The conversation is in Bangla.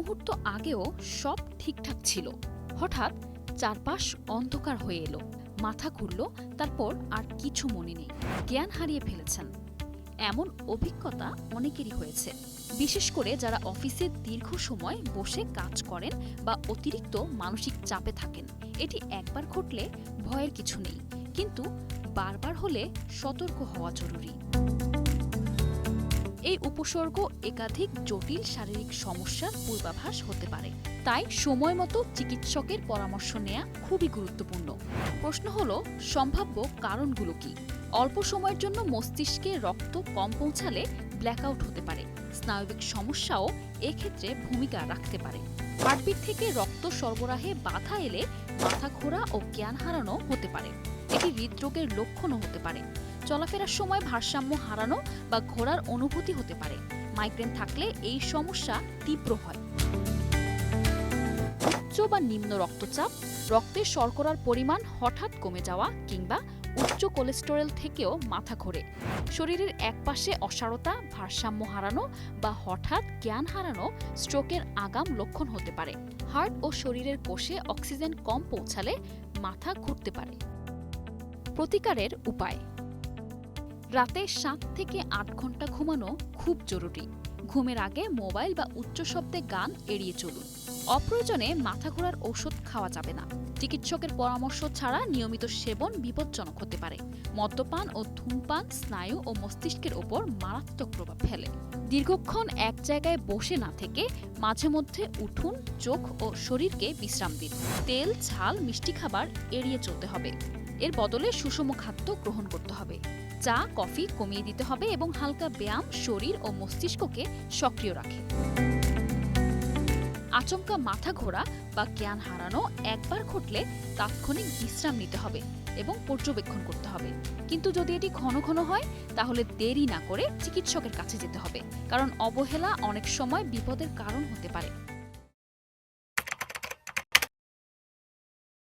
মুহূর্ত আগেও সব ঠিকঠাক ছিল। হঠাৎ চারপাশ অন্ধকার হয়ে এলো। মাথা ঘুরল, তারপর আর কিছু মনে নেই। জ্ঞান হারিয়ে ফেলেছেন। এমন অভিজ্ঞতা অনেকেরই হয়েছে। বিশেষ করে যারা অফিসে দীর্ঘ সময় বসে কাজ করেন বা অতিরিক্ত মানসিক চাপে থাকেন, এটি একবার ঘটলে ভয়ের কিছু নেই। কিন্তু বারবার হলে সতর্ক হওয়া জরুরি। এই উপসর্গ একাধিক জটিল শারীরিক সমস্যার পূর্বাভাস হতে পারে। তাই সময় মতো চিকিৎসকের পরামর্শ নেওয়া খুবই গুরুত্বপূর্ণ। প্রশ্ন হলো, সম্ভাব্য কারণগুলো কি? অল্প সময়ের জন্য মস্তিষ্কে রক্ত কম পৌঁছালে ব্ল্যাকআউট হতে পারে। স্নায়বিক সমস্যাও এক্ষেত্রে ভূমিকা রাখতে পারে। হার্টবিট থেকে রক্ত সরবরাহে বাধা এলে মাথা ঘোরা ও জ্ঞান হারানো হতে পারে। এটি হৃদরোগের লক্ষণও হতে পারে। চলাফেরার সময় ভারসাম্য হারানো বা ঘোরার অনুভূতি হতে পারে। মাইগ্রেন থাকলে এই সমস্যা তীব্র হয়। উচ্চ বা নিম্ন রক্তচাপ রক্তের শর্করার পরিমাণ হঠাৎ কমে যাওয়া কিংবা উচ্চ কোলেস্টেরল থেকেও মাথা ঘোরে। শরীরের একপাশে অসারতা, ভারসাম্য হারানো বা হঠাৎ জ্ঞান হারানো স্ট্রোকের আগাম লক্ষণ হতে পারে। হার্ট ও শরীরের কোষে অক্সিজেন কম পৌঁছালে মাথা ঘুরতে পারে। প্রতিকারের উপায়। রাতে সাত থেকে আট ঘণ্টা ঘুমানো খুব জরুরি। ঘুমের আগে মোবাইল বা উচ্চ শব্দে গান এড়িয়ে চলুন। অপ্রয়োজনে মাথা ঘোরার ঔষধ খাওয়া যাবে না। চিকিৎসকের পরামর্শ ছাড়া নিয়মিত সেবন বিপজ্জনক হতে পারে। মদ্যপান ও ধূমপান, স্নায়ু ও মস্তিষ্কের ওপর মারাত্মক প্রভাব ফেলে। দীর্ঘক্ষণ এক জায়গায় বসে না থেকে মাঝে মধ্যে উঠুন, চোখ ও শরীরকে বিশ্রাম দিন। তেল, ঝাল, মিষ্টি খাবার এড়িয়ে চলতে হবে। এর বদলে সুষম খাদ্য গ্রহণ করতে হবে। চা, কফি কমিয়ে দিতে হবে এবং হালকা ব্যায়াম শরীর ও মস্তিষ্ককে সক্রিয় রাখে। আচমকা মাথা ঘোরা বা জ্ঞান হারানো একবার ঘটলে তাৎক্ষণিক বিশ্রাম নিতে হবে এবং পর্যবেক্ষণ করতে হবে। কিন্তু যদি এটি ঘন ঘন হয়, তাহলে দেরি না করে চিকিৎসকের কাছে যেতে হবে। কারণ অবহেলা অনেক সময় বিপদের কারণ হতে পারে।